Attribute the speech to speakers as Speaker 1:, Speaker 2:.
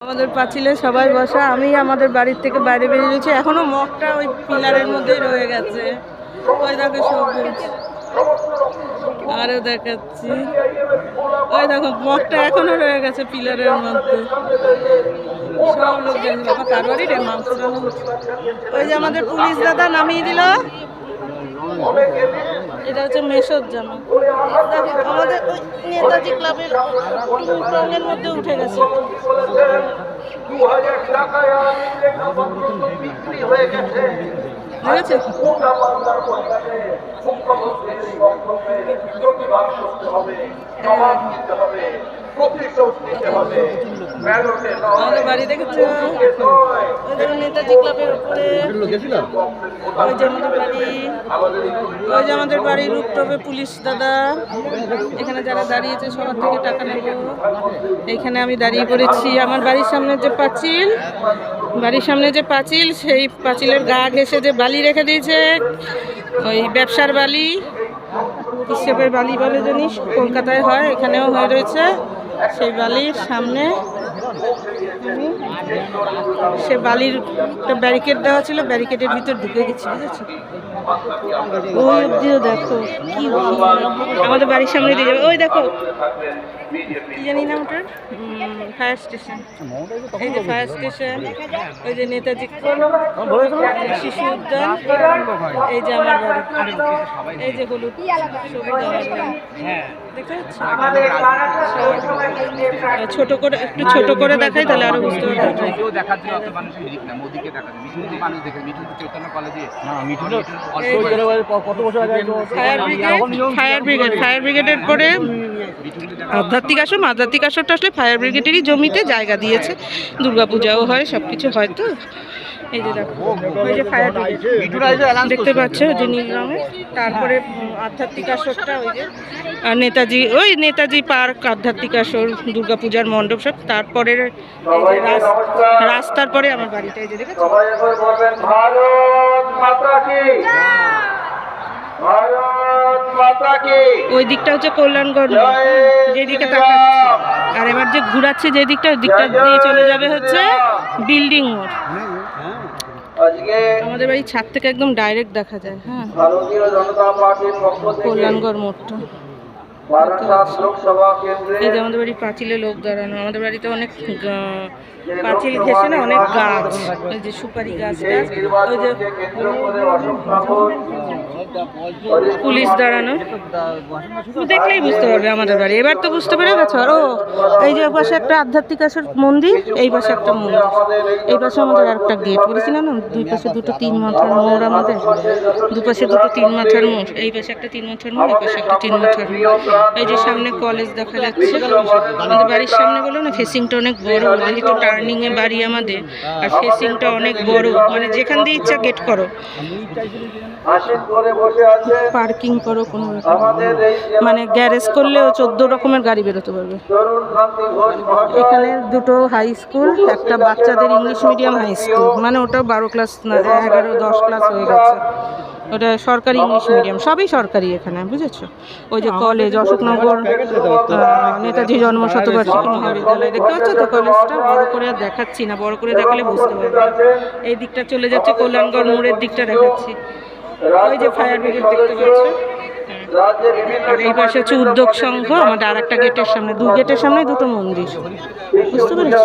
Speaker 1: আমাদের পাঁচিলে সবাই বসা আমি আমাদের বাড়ির থেকে বাইরে বেরিয়ে গেছি। এখনও মগটা ওই পিলারের মধ্যেই রয়ে গেছে। ওই দেখো সবুজ। আরও দেখাচ্ছি। ওই দেখো, মগটা এখনও রয়ে গেছে পিলারের মধ্যে। সব লোক দেখছে বাবা, কার রে? মাংস ওই যে আমাদের পুলিশ দাদা নামিয়ে দিল। এটা হচ্ছে মেসর জামা। আমাদের ওই নেতাজি ক্লাবের টুংটংয়ের মধ্যে উঠে গেছে।
Speaker 2: ঠিক হাজার
Speaker 1: আমাদের বাড়ি দেখেছ ওই যে আমাদের পুলিশ দাদা এখানে যারা দাঁড়িয়েছে সবার থেকে টাকা নেব এখানে আমি দাঁড়িয়ে পড়েছি, আমার বাড়ির সামনে যে পাঁচিল বাড়ির সামনে যে পাঁচিল, সেই পাঁচিলের গা ঘেসে যে বালি রেখে দিয়েছে, ওই ব্যবসার বালি। হিসেবের বালি বলে জানিস? কলকাতায় হয়, এখানেও হয়ে রয়েছে। সেই বালির সামনে সে বালির একটা ব্যারিকেড দেওয়া ছিল, ব্যারিকেডের ভিতর ঢুকে গেছে বুঝেছ? ওই অব্দিও দেখো কি। আমাদের বাড়ির সামনে দিয়ে যাবে। ওই দেখো। কি জানি না ওটার? ফায়ার স্টেশন এই যে ফায়ার স্টেশন ওই যে নেতাজি শিশু উদ্যান এই যে আমার বাড়ি। এই যে হলুদ ছোট করে একটু ছোট করে দেখাই তাহলে আরও বুঝতে পারব।
Speaker 3: দেখার জন্য অত মানুষের না মোদিকে দেখার জন্য। মিঠুন মানুষ দেখে মিঠুন চৈতন্য কলেজে
Speaker 1: fire brigade fire brigade fire ব্রিগেডের পরে আধ্যাত্মিক আসন আধ্যাত্মিক আসরটা আসলে ফায়ার ব্রিগেডেরই জমিতে জায়গা দিয়েছে। দুর্গাপূজাও হয় সব কিছু হয় তো। এই যে দেখো ওই যে ফায়ার ব্রিগেড দেখতে পাচ্ছ ওই যে নীল রঙের তারপরে আধ্যাত্মিক আসরটা ওই যে আর নেতাজি ওই নেতাজি পার্ক আধ্যাত্মিক আসর দুর্গাপূজার মণ্ডপ সব। তারপরে রাস্তার পরে আমার বাড়িটা এই যে দেখেছ?
Speaker 2: মাতা কি?
Speaker 1: ওই দিকটা হচ্ছে কল্যাণগড় যেদিকে তাকাচ্ছে। আর এবার যে ঘুরাচ্ছে যে দিকটা ওই দিকটা দিয়ে চলে যাবে হচ্ছে বিল্ডিং মোড়। আমাদের বাড়ির ছাদ থেকে একদম ডাইরেক্ট দেখা যায় হ্যাঁ। কল্যাণগড় মোড়টা। এই যে আমাদের বাড়ির পাঁচিলে লোক দাঁড়ানো আমাদের বাড়িতে অনেক পাঁচিল ঘেসে না অনেক গাছ ওই যে সুপারি গাছ ওই যে পুলিশ দাঁড়ানো। দেখলেই বুঝতে পারবে আমাদের বাড়ি। এবার তো বুঝতে পেরে গেছো। আর ও এই যে পাশে একটা আধ্যাত্মিক আসর মন্দির এই পাশে একটা মন্দির। এই পাশে আমাদের আর একটা গেট বলেছিলাম না? দুই পাশে দুটো তিন মাথার মোড় আমাদের। দুপাশে দুটো তিন মাথার মোড়। এই পাশে একটা তিন মাথার মোড় এই পাশে একটা তিন মাথার মোড়। এই যে সামনে কলেজ দেখা যাচ্ছে। আমাদের বাড়ির সামনে বলো না ফেসিংটা অনেক বড় যেহেতু টার্নিং এ বাড়ি আমাদের। আর ফেসিংটা অনেক বড়। মানে যেখান দিয়ে ইচ্ছা গেট করো। পার্কিং করো কোনো মানে গ্যারেজ করলেও চোদ্দ রকমের গাড়ি বেরোতে পারবে। এখানে দুটো হাই স্কুল একটা বাচ্চাদের ইংলিশ মিডিয়াম হাই স্কুল মানে ওটা বারো ক্লাস না এগারো দশ ক্লাস হয়ে গেছে। ওটা সরকারি ইংলিশ মিডিয়াম সবই সরকারি এখানে বুঝেছ? ওই যে কলেজ অশোকনগর নেতাজি জন্ম শতবার্ষিকী মহাবিদ্যালয় দেখতে পাচ্ছ তো কলেজটা বড় করে আর দেখাচ্ছি না বড় করে দেখালে বুঝতে পারবে। এই দিকটা চলে যাচ্ছে কল্যাণগড় মোড়ের দিকটা দেখাচ্ছি। ওই যে ফায়ার ব্রিগেড দেখতে পাচ্ছ? আর এই পাশে হচ্ছে উদ্যোগ সংঘ আমাদের আর একটা গেটের সামনে দুই গেটের সামনে দুটো মন্দির। বুঝতে পেরেছি?